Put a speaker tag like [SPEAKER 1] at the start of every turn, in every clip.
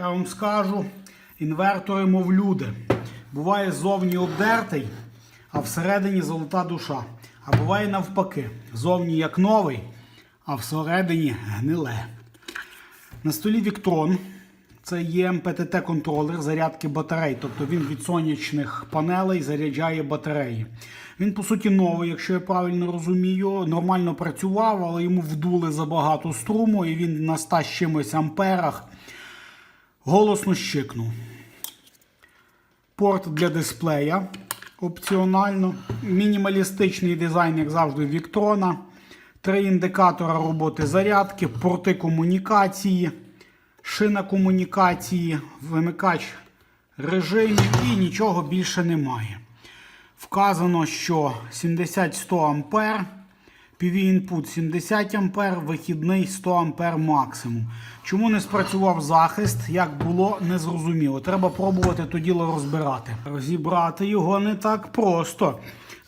[SPEAKER 1] Я вам скажу, інвертори, мов люди. Буває зовні обдертий, а всередині золота душа. А буває навпаки, зовні як новий, а всередині гниле. На столі Віктрон. Це є МПТТ-контролер зарядки батарей, тобто він від сонячних панелей заряджає батареї. Він, по суті, новий, якщо я правильно розумію, нормально працював, але йому вдули забагато струму, і він на 100 з чимось амперах голосно щикнув. Порт для дисплея опціонально. Мінімалістичний дизайн, як завжди, Віктрона. Три індикатора роботи зарядки, порти комунікації, шина комунікації, вимикач режимів і нічого більше немає. Вказано, що 70-100 А, PV-інпут 70 А, вихідний 100 А максимум. Чому не спрацював захист, як було, не зрозуміло. Треба пробувати то діло розбирати. Розібрати його не так просто.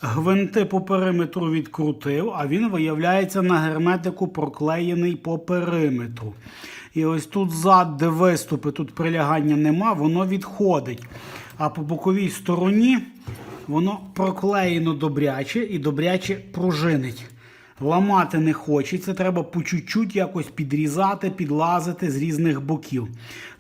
[SPEAKER 1] Гвинти по периметру відкрутив, а він виявляється на герметику проклеєний по периметру. І ось тут зад, де виступи, тут прилягання нема, воно відходить. А по боковій стороні воно проклеєно добряче і добряче пружинить. Ламати не хочеться, треба по чуть-чуть якось підрізати, підлазити з різних боків.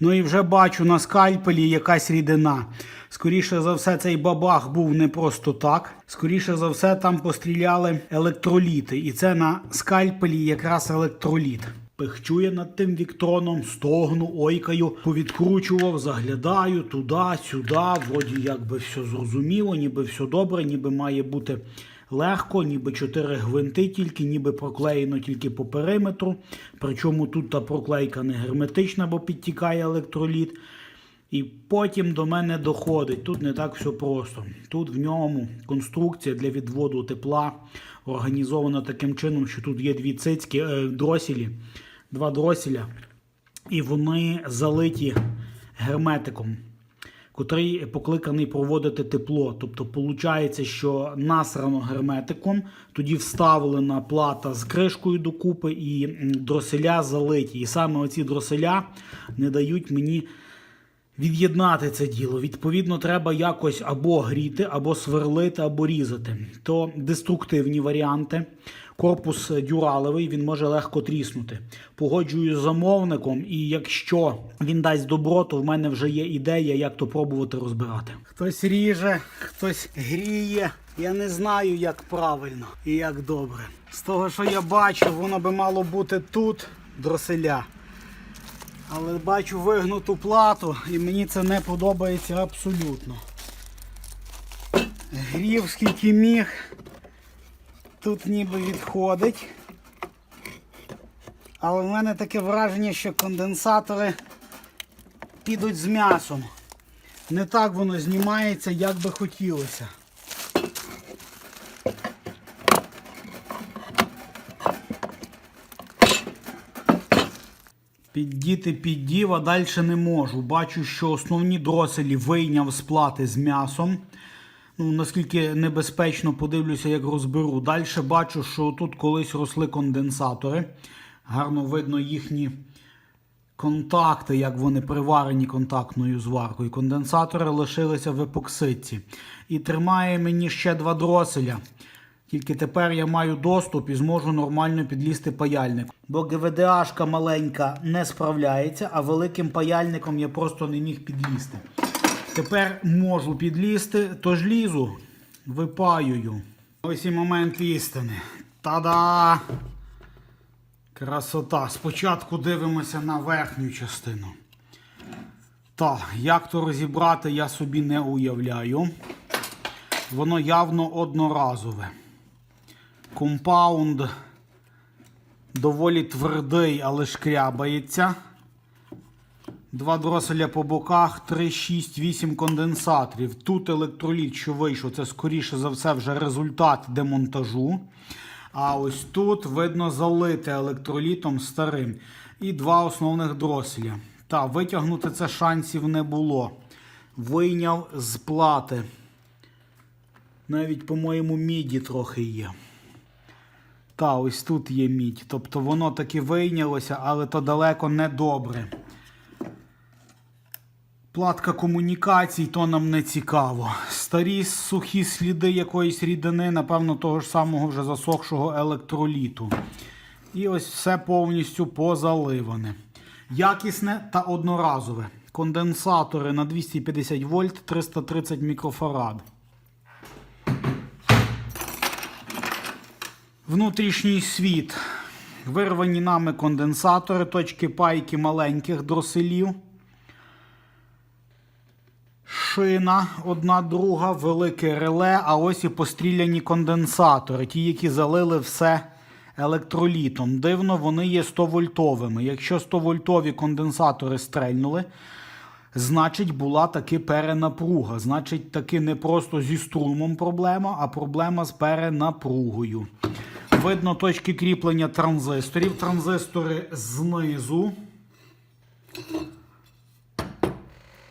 [SPEAKER 1] Ну і вже бачу на скальпелі якась рідина. Скоріше за все, цей бабах був не просто так. Скоріше за все, там постріляли електроліти. І це на скальпелі якраз електроліт. Пихчує над тим віктроном, стогну, ойкаю, повідкручував, заглядаю туди, сюди. Вроді якби все зрозуміло, ніби все добре, ніби має бути легко, ніби чотири гвинти тільки, ніби проклеєно тільки по периметру. Причому тут та проклейка не герметична, бо підтікає електроліт. І потім до мене доходить. Тут не так все просто. Тут в ньому конструкція для відводу тепла організована таким чином, що тут є дві цицьки, е, дросілі, два дросіля, і вони залиті герметиком, котрий покликаний проводити тепло. Тобто, виходить, що насрано герметиком, тоді вставлена плата з кришкою докупи і дроселя залиті. І саме оці дроселя не дають мені від'єднати це діло. Відповідно, треба якось або гріти, або сверлити, або різати. То деструктивні варіанти. Корпус дюралевий, він може легко тріснути. Погоджую з замовником, і якщо він дасть добро, то в мене вже є ідея, як то пробувати розбирати. Хтось ріже, хтось гріє. Я не знаю, як правильно і як добре. З того, що я бачу, воно би мало бути тут дроселя. Але бачу вигнуту плату і мені це не подобається абсолютно. Грів скільки міг. Тут ніби відходить. Але в мене таке враження, що конденсатори підуть з м'ясом. Не так воно знімається, як би хотілося. Піддіти піддів, а далі не можу. Бачу, що основні дроселі вийняв з плати з м'ясом. Ну, наскільки небезпечно подивлюся, як розберу. Далі бачу, що тут колись росли конденсатори. Гарно видно їхні контакти, як вони приварені контактною зваркою. Конденсатори лишилися в епоксидці. І тримає мені ще два дроселя. Тільки тепер я маю доступ і зможу нормально підлізти паяльник. Бо ГВДАшка маленька не справляється, а великим паяльником я просто не міг підлізти. Тепер можу підлізти, тож лізу, випаюю. Ось і момент істини. Та-да! Красота. Спочатку дивимося на верхню частину. Так, як то розібрати, я собі не уявляю. Воно явно одноразове. Компаунд доволі твердий, але шкрябається. Два дроселя по боках, 3, 6, 8 конденсаторів. Тут електроліт, що вийшов, це скоріше за все вже результат демонтажу. А ось тут видно залите електролітом старим. І два основних дроселя. Та, витягнути це шансів не було. Вийняв з плати. Навіть, по-моєму, міді трохи є. Та, ось тут є мідь. Тобто воно таки вийнялося, але то далеко не добре. Платка комунікацій, то нам не цікаво. Старі сухі сліди якоїсь рідини, напевно, того ж самого вже засохшого електроліту. І ось все повністю позаливане. Якісне та одноразове. Конденсатори на 250 вольт 330 мікрофарад. Внутрішній світ. Вирвані нами конденсатори, точки пайки маленьких дроселів. Шина одна друга, велике реле, а ось і постріляні конденсатори, ті, які залили все електролітом. Дивно, вони є 100 вольтовими. Якщо 100 вольтові конденсатори стрельнули, значить була таки перенапруга. Значить, таки не просто зі струмом проблема, а проблема з перенапругою. Видно точки кріплення транзисторів. Транзистори знизу.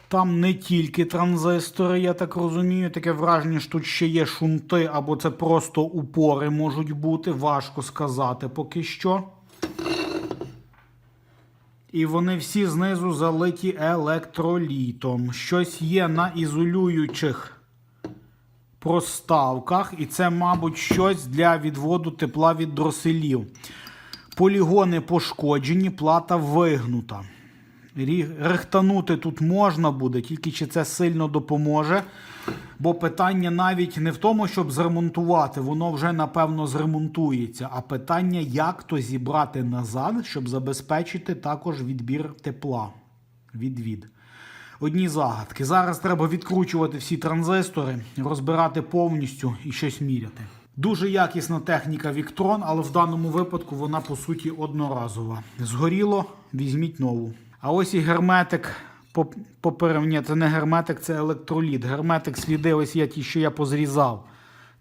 [SPEAKER 1] Там не тільки транзистори, я так розумію. Таке враження, що тут ще є шунти, або це просто упори можуть бути. Важко сказати поки що. І вони всі знизу залиті електролітом. Щось є на ізолюючих проставках, і це, мабуть, щось для відводу тепла від дроселів. Полігони пошкоджені, плата вигнута. Рихтанути тут можна буде, тільки чи це сильно допоможе. Бо питання навіть не в тому, щоб зремонтувати, воно вже напевно зремонтується. А питання, як то зібрати назад, щоб забезпечити також відбір тепла. Відвід. Одні загадки. Зараз треба відкручувати всі транзистори, розбирати повністю і щось міряти. Дуже якісна техніка Віктрон, але в даному випадку вона по суті одноразова. Згоріло, візьміть нову. А ось і герметик. Поп- Ні, це не герметик, це електроліт. Герметик сліди, ось я ті, що я позрізав.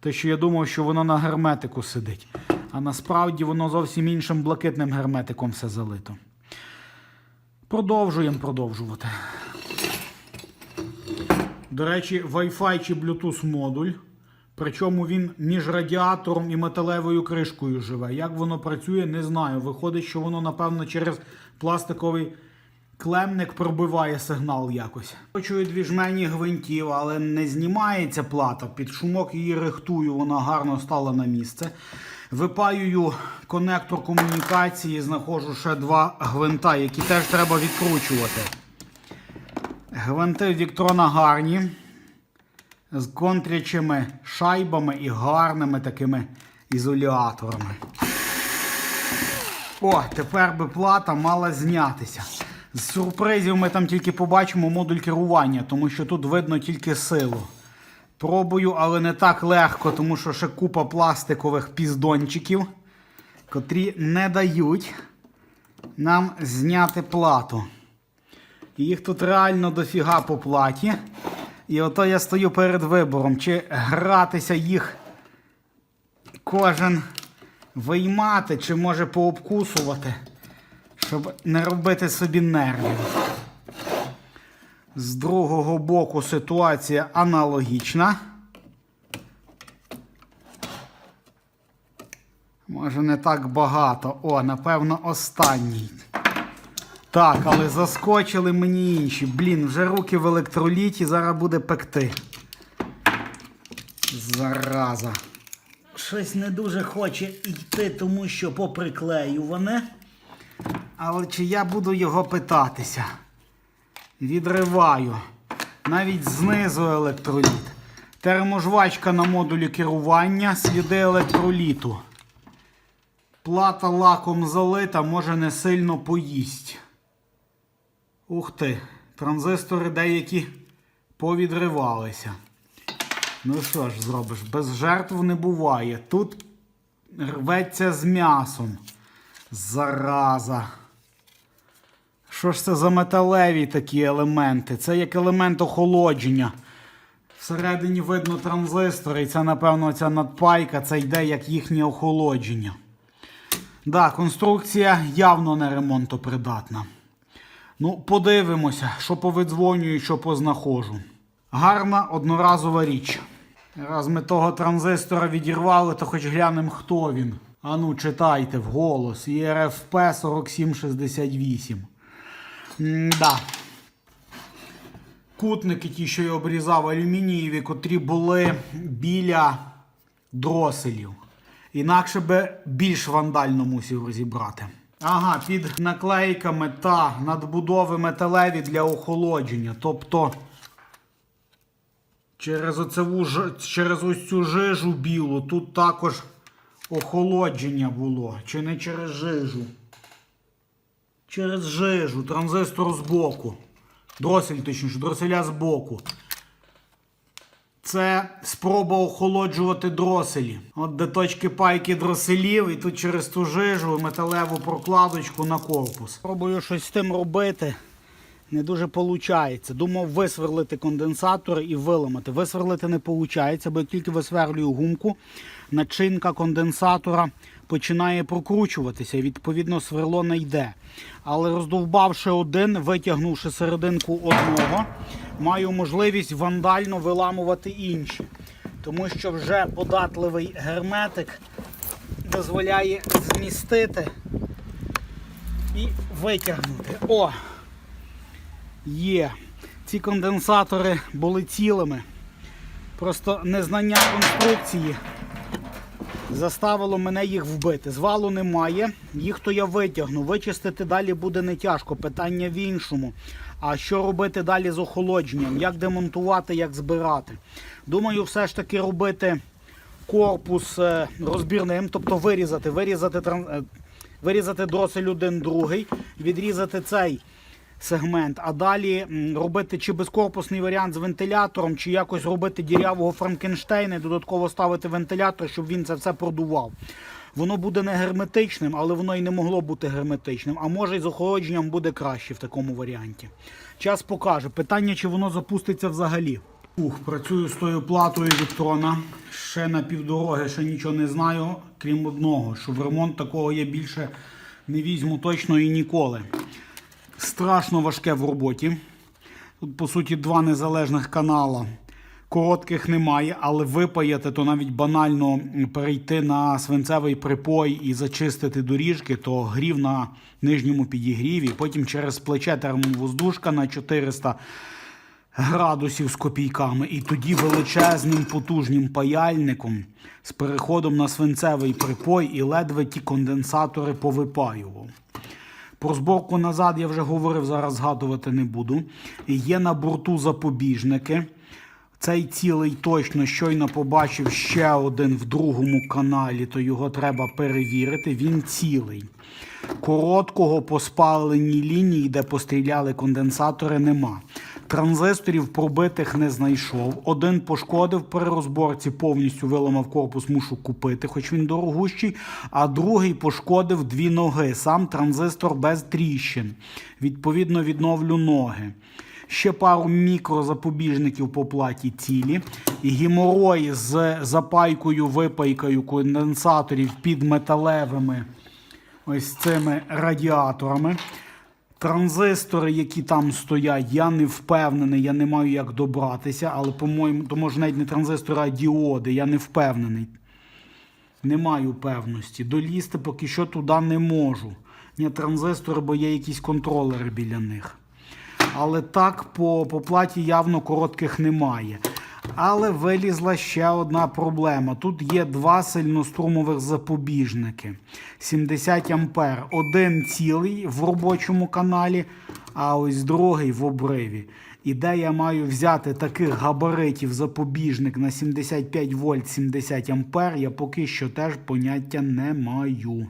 [SPEAKER 1] Те, що я думав, що воно на герметику сидить. А насправді воно зовсім іншим блакитним герметиком все залито. Продовжуємо продовжувати. До речі, Wi-Fi чи Bluetooth модуль. Причому він між радіатором і металевою кришкою живе. Як воно працює, не знаю. Виходить, що воно, напевно, через пластиковий клемник пробиває сигнал якось. Почую дві жмені гвинтів, але не знімається плата. Під шумок її рихтую, вона гарно стала на місце. Випаюю конектор комунікації, знаходжу ще два гвинта, які теж треба відкручувати. Гвинти Віктрона гарні з контрячими шайбами і гарними такими ізоляторами. О, тепер би плата мала знятися. З сюрпризів ми там тільки побачимо модуль керування, тому що тут видно тільки силу. Пробую, але не так легко, тому що ще купа пластикових піздончиків, котрі не дають нам зняти плату. Їх тут реально дофіга по платі. І ото я стою перед вибором, чи гратися їх кожен виймати, чи може пообкусувати, щоб не робити собі нервів. З другого боку ситуація аналогічна. Може не так багато. О, напевно, останній. Так, але заскочили мені інші. Блін, вже руки в електроліті, зараз буде пекти. Зараза. Щось не дуже хоче йти, тому що поприклеюване. Але чи я буду його питатися? Відриваю. Навіть знизу електроліт. Терможвачка на модулі керування, сліди електроліту. Плата лаком залита, може не сильно поїсть. Ух ти, транзистори деякі повідривалися. Ну що ж зробиш, без жертв не буває. Тут рветься з м'ясом. Зараза. Що ж це за металеві такі елементи? Це як елемент охолодження. Всередині видно транзистори, і це, напевно, ця надпайка, це йде як їхнє охолодження. Да, конструкція явно не ремонтопридатна. Ну, подивимося, що повидзвонюю, що познаходжу. Гарна одноразова річ. Раз ми того транзистора відірвали, то хоч глянемо, хто він. Ану, читайте вголос. ІРФП 4768. М-да. кутники, ті, що я обрізав, алюмінієві, котрі були біля дроселів. Інакше би більш вандально мусив розібрати. Ага, під наклейками та надбудови металеві для охолодження. Тобто через, оцеву, через ось цю жижу білу тут також охолодження було. Чи не через жижу? Через жижу, транзистор збоку. Дросель, точніше, дроселя збоку. Це спроба охолоджувати дроселі. От де точки пайки дроселів, і тут через ту жижу металеву прокладочку на корпус. Пробую щось з тим робити. Не дуже виходить. Думав висверлити конденсатор і виламати. Висверлити не виходить, бо як тільки висверлюю гумку, начинка конденсатора починає прокручуватися, і відповідно сверло не йде. Але роздовбавши один, витягнувши серединку одного, маю можливість вандально виламувати інші. Тому що вже податливий герметик дозволяє змістити і витягнути. О! Є. Ці конденсатори були цілими. Просто незнання конструкції заставило мене їх вбити. Звалу немає. Їх то я витягну. Вичистити далі буде не тяжко. Питання в іншому. А що робити далі з охолодженням? Як демонтувати, як збирати? Думаю, все ж таки робити корпус е, розбірним, тобто вирізати, вирізати, е, вирізати дросель один другий, відрізати цей сегмент, а далі робити чи безкорпусний варіант з вентилятором, чи якось робити дірявого Франкенштейна і додатково ставити вентилятор, щоб він це все продував. Воно буде не герметичним, але воно і не могло бути герметичним. А може і з охолодженням буде краще в такому варіанті. Час покаже. Питання, чи воно запуститься взагалі. Ух, працюю з тою платою Віктона. Ще на півдороги, ще нічого не знаю, крім одного, що в ремонт такого я більше не візьму точно і ніколи. Страшно важке в роботі. Тут, по суті, два незалежних канала. Коротких немає, але випаяти, то навіть банально перейти на свинцевий припой і зачистити доріжки, то грів на нижньому підігріві. Потім через плече термовоздушка на 400 градусів з копійками. І тоді величезним потужним паяльником з переходом на свинцевий припой і ледве ті конденсатори повипаював. Про зборку назад я вже говорив, зараз згадувати не буду. Є на борту запобіжники. Цей цілий точно щойно побачив ще один в другому каналі, то його треба перевірити. Він цілий. Короткого по спаленій лінії, де постріляли конденсатори, нема. Транзисторів пробитих не знайшов. Один пошкодив при розборці, повністю виламав корпус, мушу купити, хоч він дорогущий. А другий пошкодив дві ноги. Сам транзистор без тріщин. Відповідно, відновлю ноги. Ще пару мікрозапобіжників по платі цілі. І геморой з запайкою, випайкою конденсаторів під металевими ось цими радіаторами. Транзистори, які там стоять, я не впевнений, я не маю як добратися, але, по-моєму, то може навіть не транзистори, а діоди, я не впевнений. Не маю певності. Долізти поки що туди не можу. Ні, транзистори, бо є якісь контролери біля них. Але так по, по платі явно коротких немає. Але вилізла ще одна проблема. Тут є два сильнострумових запобіжники. 70 ампер. Один цілий в робочому каналі, а ось другий в обриві. І де я маю взяти таких габаритів запобіжник на 75 вольт 70 ампер, я поки що теж поняття не маю.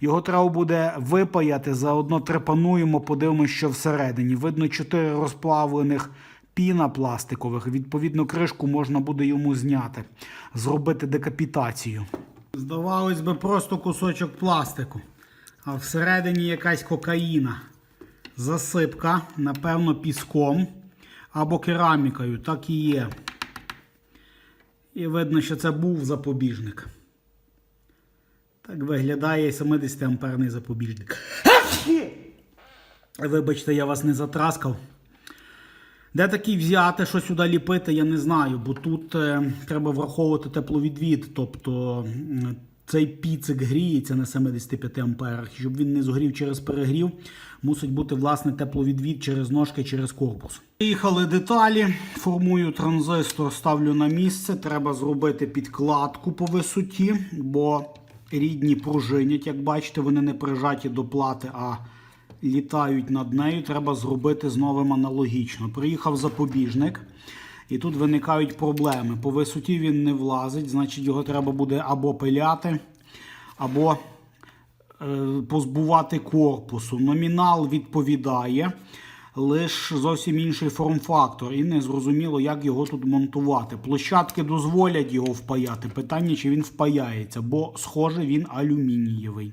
[SPEAKER 1] Його треба буде випаяти, заодно трепануємо, подивимося, що всередині. Видно, 4 розплавлених піна пластикових. Відповідно, кришку можна буде йому зняти, зробити декапітацію. Здавалось би, просто кусочок пластику, а всередині якась кокаїна. Засипка, напевно, піском або керамікою, так і є. І видно, що це був запобіжник. Так виглядає 70 амперний запобіжник. Вибачте, я вас не затраскав. Де такий взяти, що сюди ліпити, я не знаю, бо тут е, треба враховувати тепловідвід. Тобто цей піцик гріється на 75 амперах. Щоб він не згорів через перегрів, мусить бути власне тепловідвід через ножки, через корпус. Приїхали деталі, формую транзистор, ставлю на місце. Треба зробити підкладку по висоті, бо рідні пружинять, як бачите, вони не прижаті до плати, а літають над нею. Треба зробити з новим аналогічно. Приїхав запобіжник. І тут виникають проблеми. По висоті він не влазить, значить його треба буде або пиляти, або е, позбувати корпусу. Номінал відповідає, лише зовсім інший форм-фактор. І не зрозуміло, як його тут монтувати. Площадки дозволять його впаяти. Питання, чи він впаяється, бо, схоже, він алюмінієвий.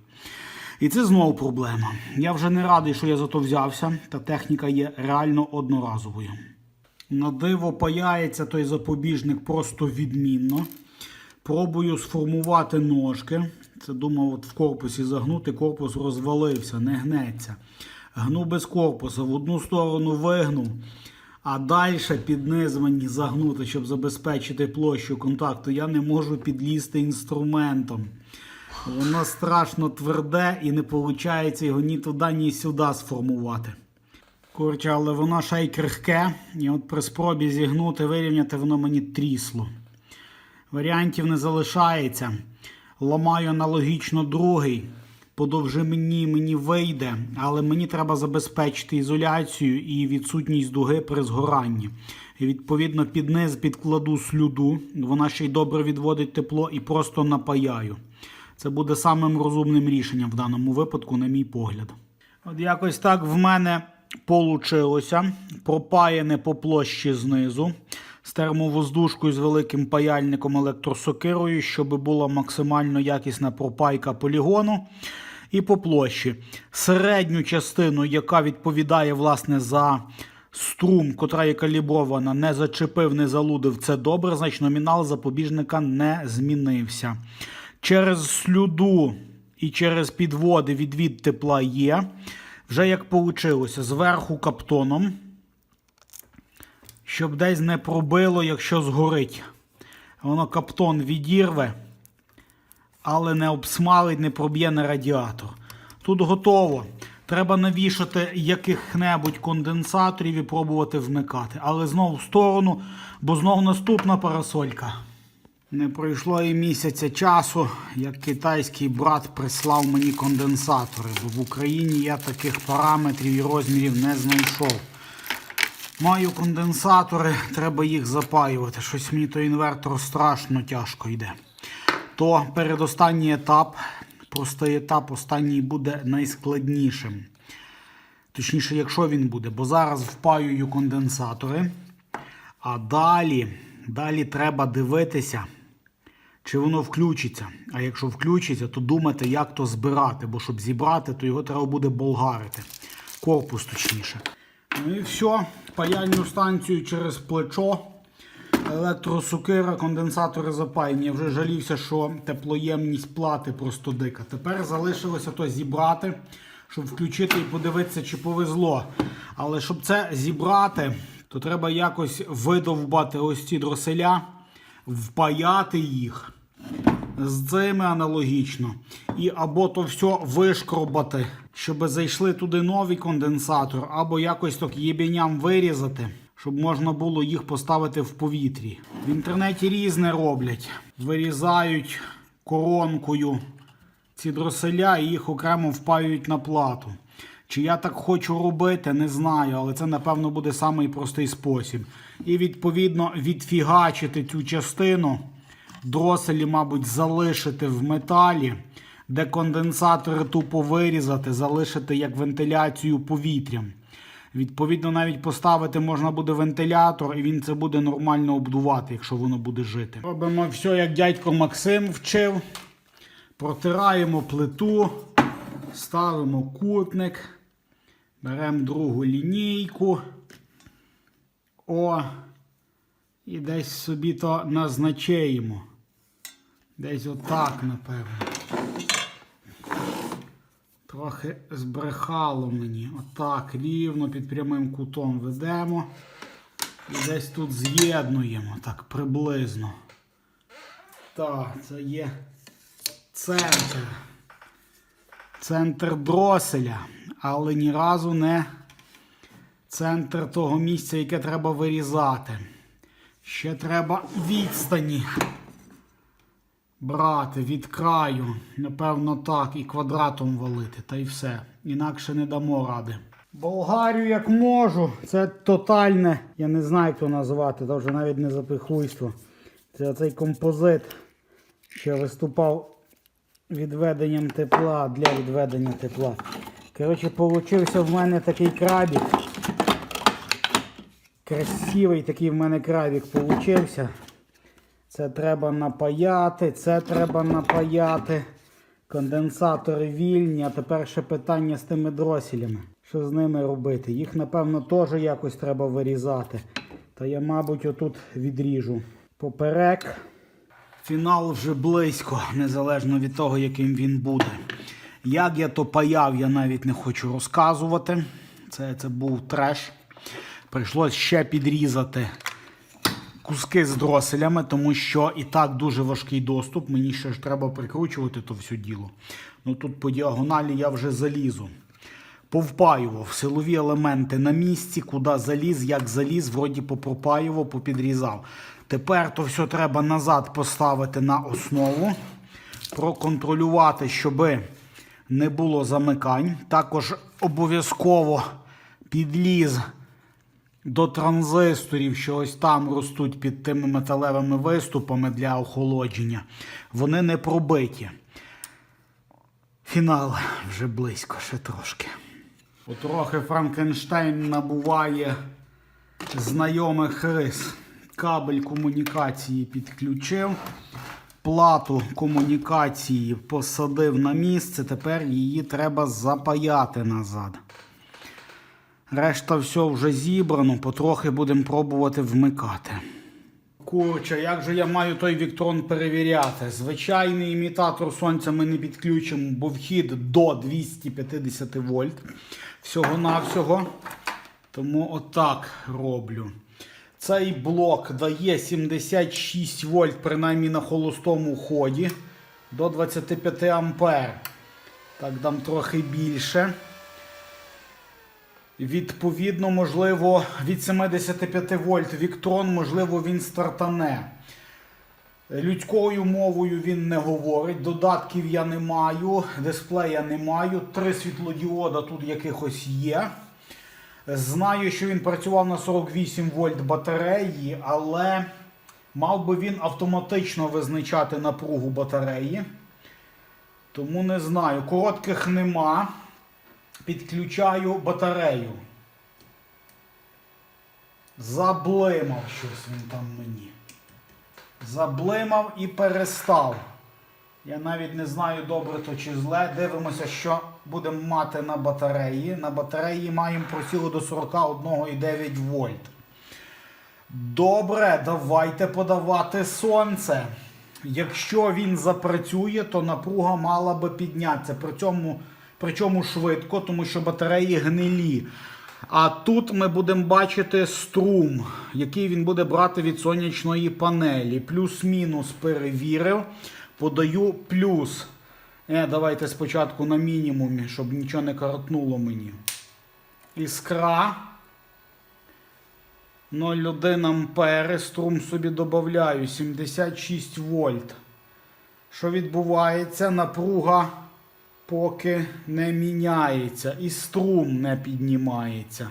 [SPEAKER 1] І це знову проблема. Я вже не радий, що я за то взявся, та техніка є реально одноразовою. На диво паяється той запобіжник просто відмінно. Пробую сформувати ножки. Це думав от в корпусі загнути, корпус розвалився, не гнеться. Гну без корпусу, в одну сторону вигнув, а далі під низ загнути, щоб забезпечити площу контакту. Я не можу підлізти інструментом. Воно страшно тверде і не виходить його ні туди, ні сюди сформувати. Коротше, але воно ще й крихке. І от при спробі зігнути, вирівняти, воно мені трісло. Варіантів не залишається. Ламаю аналогічно другий. По довжині мені вийде, але мені треба забезпечити ізоляцію і відсутність дуги при згоранні. І відповідно під низ підкладу слюду, вона ще й добре відводить тепло і просто напаяю. Це буде самим розумним рішенням в даному випадку, на мій погляд. От якось так в мене получилося. Пропаяне по площі знизу з термовоздушкою з великим паяльником електросокирою, щоб була максимально якісна пропайка полігону. І по площі. Середню частину, яка відповідає власне за струм, котра є калібрована, не зачепив, не залудив, це добре, значить номінал запобіжника не змінився. Через слюду і через підводи відвід тепла є. Вже як вийшло, зверху каптоном, щоб десь не пробило, якщо згорить. Воно каптон відірве, але не обсмалить, не проб'є на радіатор. Тут готово. Треба навішати яких-небудь конденсаторів і пробувати вмикати. Але знову в сторону, бо знову наступна парасолька. Не пройшло і місяця часу, як китайський брат прислав мені конденсатори, бо в Україні я таких параметрів і розмірів не знайшов. Маю конденсатори, треба їх запаювати. Щось мені той інвертор страшно тяжко йде. То передостанній етап, простий етап, останній буде найскладнішим. Точніше, якщо він буде, бо зараз впаюю конденсатори. А далі, далі треба дивитися, чи воно включиться. А якщо включиться, то думати, як то збирати. Бо щоб зібрати, то його треба буде болгарити. Корпус точніше. Ну і все. Паяльну станцію через плечо. Електросукира, конденсатори запаяні. Я вже жалівся, що теплоємність плати просто дика. Тепер залишилося то зібрати, щоб включити і подивитися, чи повезло. Але щоб це зібрати, то треба якось видовбати ось ці дроселя, впаяти їх з цими аналогічно. І або то все вишкробати, щоб зайшли туди новий конденсатор, або якось так єбіням вирізати, щоб можна було їх поставити в повітрі. В інтернеті різне роблять. Вирізають коронкою ці дроселя і їх окремо впаюють на плату. Чи я так хочу робити, не знаю, але це, напевно, буде самий простий спосіб. І, відповідно, відфігачити цю частину, дроселі, мабуть, залишити в металі, де конденсатори тупо вирізати, залишити як вентиляцію повітрям. Відповідно, навіть поставити можна буде вентилятор, і він це буде нормально обдувати, якщо воно буде жити. Робимо все, як дядько Максим вчив. Протираємо плиту, ставимо кутник, беремо другу лінійку. О, і десь собі то назначаємо. Десь отак, напевно. Трохи збрехало мені. Отак, рівно під прямим кутом ведемо. І десь тут з'єднуємо, так приблизно. Так, це є центр. Центр дроселя, але ні разу не центр того місця, яке треба вирізати. Ще треба відстані брати від краю. Напевно, так, і квадратом валити, та й все. Інакше не дамо ради. Болгарію як можу. Це тотальне, я не знаю, як то назвати, це вже навіть не запихуйство. Це цей композит, що виступав відведенням тепла для відведення тепла. Коротше, получився в мене такий крабік. Красивий такий в мене крабік получився. Це треба напаяти, це треба напаяти. Конденсатори вільні, а тепер ще питання з тими дроселями. Що з ними робити? Їх, напевно, теж якось треба вирізати. Та я, мабуть, отут відріжу. Поперек. Фінал вже близько, незалежно від того, яким він буде. Як я то паяв, я навіть не хочу розказувати. Це, це був треш. Прийшлось ще підрізати куски з дроселями, тому що і так дуже важкий доступ. Мені ще ж треба прикручувати то все діло. Ну тут по діагоналі я вже залізу. Повпаював силові елементи на місці, куди заліз, як заліз, вроді попропаював, попідрізав. Тепер то все треба назад поставити на основу, проконтролювати, щоб не було замикань. Також обов'язково підліз до транзисторів, що ось там ростуть під тими металевими виступами для охолодження. Вони не пробиті. Фінал вже близько, ще трошки. Потрохи Франкенштейн набуває знайомих рис. Кабель комунікації підключив, плату комунікації посадив на місце, тепер її треба запаяти назад. Решта все вже зібрано, потрохи будемо пробувати вмикати. Курча, як же я маю той Віктрон перевіряти? Звичайний імітатор сонця ми не підключимо, бо вхід до 250 вольт. Всього-навсього. Тому отак роблю. Цей блок дає 76 вольт, принаймні на холостому ході, до 25 ампер. Так, дам трохи більше. Відповідно, можливо, від 75 вольт Віктрон, можливо, він стартане. Людською мовою він не говорить, додатків я не маю, дисплея не маю, три світлодіода тут якихось є. Знаю, що він працював на 48 вольт батареї, але мав би він автоматично визначати напругу батареї. Тому не знаю. Коротких нема. Підключаю батарею. Заблимав щось він там мені. Заблимав і перестав. Я навіть не знаю, добре то чи зле. Дивимося, що будемо мати на батареї. На батареї маємо просіло до 41,9 вольт. Добре, давайте подавати сонце. Якщо він запрацює, то напруга мала би піднятися. При цьому, причому швидко, тому що батареї гнилі. А тут ми будемо бачити струм, який він буде брати від сонячної панелі. Плюс-мінус перевірив. Подаю плюс. Е, давайте спочатку на мінімумі, щоб нічого не коротнуло мені. Іскра. 0,1 ампери. Струм собі додаю. 76 вольт. Що відбувається? Напруга поки не міняється. І струм не піднімається.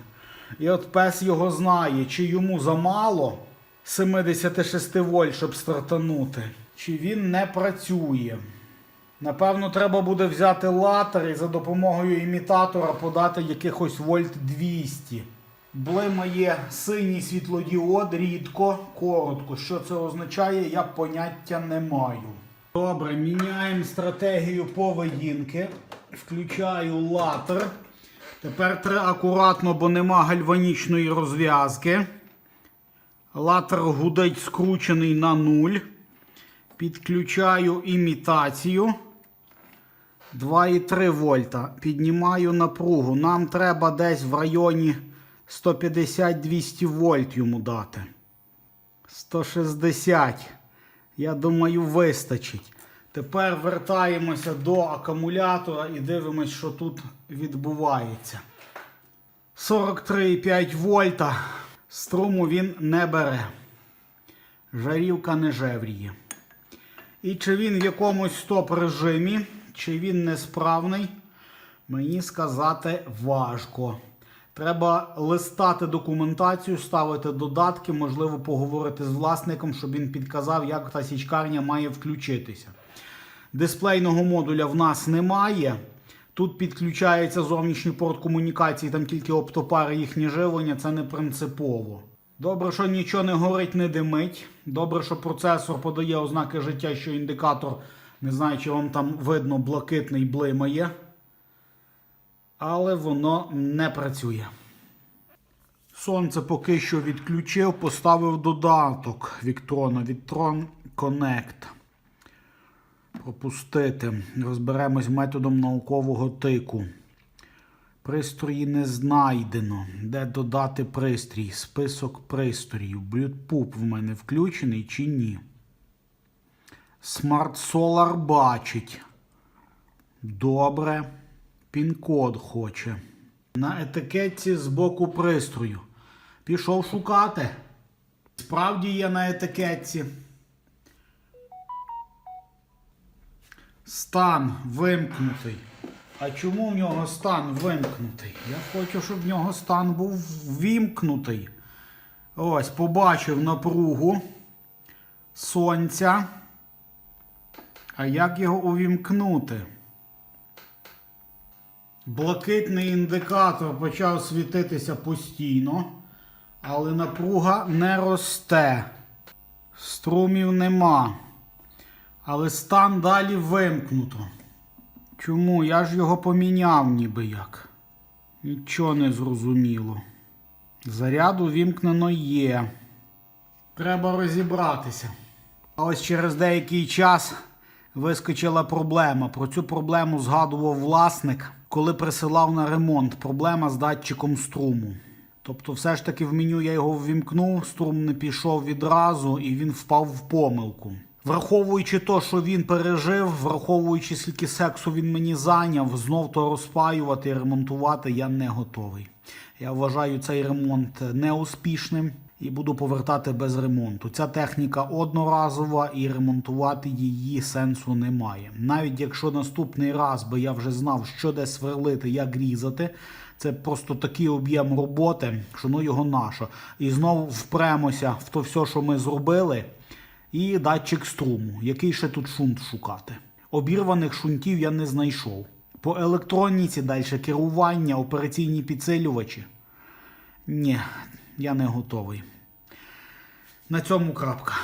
[SPEAKER 1] І от пес його знає, чи йому замало 76 вольт, щоб стартанути, чи він не працює. Напевно, треба буде взяти латер і за допомогою імітатора подати якихось вольт 200. Блимає синій світлодіод рідко, коротко. Що це означає, я поняття не маю. Добре, міняємо стратегію поведінки. Включаю латер. Тепер треба акуратно, бо нема гальванічної розв'язки. Латер гудить скручений на нуль. Підключаю імітацію. 2,3 вольта. Піднімаю напругу. Нам треба десь в районі 150-200 вольт йому дати. 160. Я думаю, вистачить. Тепер вертаємося до акумулятора і дивимось, що тут відбувається. 43,5 вольта. Струму він не бере. Жарівка не жевріє. І чи він в якомусь стоп режимі, чи він несправний, мені сказати важко. Треба листати документацію, ставити додатки, можливо, поговорити з власником, щоб він підказав, як та січкарня має включитися. Дисплейного модуля в нас немає. Тут підключається зовнішній порт комунікації, там тільки оптопари їхнє живлення, це не принципово. Добре, що нічого не горить, не димить. Добре, що процесор подає ознаки життя, що індикатор, не знаю, чи вам там видно, блакитний блимає. Але воно не працює. Сонце поки що відключив, поставив додаток Віктрона, Віктрон Connect. Пропустити. Розберемось методом наукового тику. Пристрої не знайдено. Де додати пристрій? Список пристроїв. Блютпуп в мене включений чи ні? Smart Solar бачить. Добре. Пін-код хоче. На етикетці з боку пристрою. Пішов шукати. Справді є на етикетці. Стан вимкнутий. А чому в нього стан вимкнутий? Я хочу, щоб в нього стан був вімкнутий. Ось, побачив напругу сонця. А як його увімкнути? Блакитний індикатор почав світитися постійно, але напруга не росте. Струмів нема. Але стан далі вимкнуто. Чому? Я ж його поміняв ніби як. Нічого не зрозуміло. Заряду вімкнено є. Треба розібратися. А ось через деякий час вискочила проблема. Про цю проблему згадував власник, коли присилав на ремонт. Проблема з датчиком струму. Тобто, все ж таки в меню я його ввімкнув, струм не пішов відразу і він впав в помилку. Враховуючи то, що він пережив, враховуючи скільки сексу він мені зайняв, знов то розпаювати і ремонтувати я не готовий. Я вважаю цей ремонт неуспішним і буду повертати без ремонту. Ця техніка одноразова і ремонтувати її сенсу немає. Навіть якщо наступний раз би я вже знав, що де сверлити, як різати. Це просто такий об'єм роботи, що ну його наша. І знову впремося в то все, що ми зробили і датчик струму. Який ще тут шунт шукати? Обірваних шунтів я не знайшов. По електроніці далі керування, операційні підсилювачі. Ні, я не готовий. На цьому крапка.